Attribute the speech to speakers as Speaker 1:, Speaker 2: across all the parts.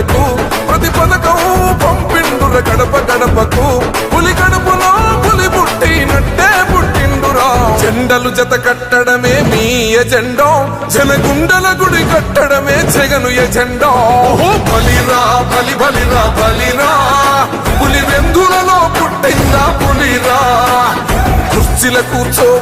Speaker 1: పేద ప్రతి పథకం పంపిండుర గడప గడపకు. పులి గడపలో పులి పుట్టినట్టే పుట్టిండురా. జెండలు జత కట్టడమే మీ ఎజెండో. జనగుండల గుడి కట్టడమే జగను ఎజెండో. బలిరా బలి బలిరా బలిరా. పులి వెందులలో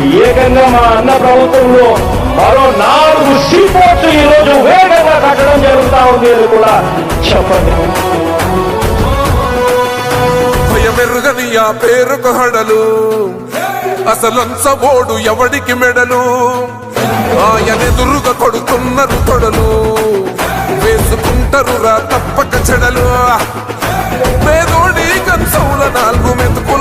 Speaker 2: ఏకంగా మా అన్న ప్రభుత్వంలో మరో నాలుగు సీపోర్ట్స్ రోజు వేగంగా కట్టడం జరుగుతూ ఉంది అని కూడా చెప్పండి.
Speaker 1: మెరుగని ఆ పేరుకు హడలు. అసలంచబోడు ఎవడికి మెడలు? ఆయనెదురుగ కొడుతున్నారు కొడలు. వేసుకుంటారు రా తప్పక చెడలు. పేదోడి కంచౌల నాలుగు మెతుకులు.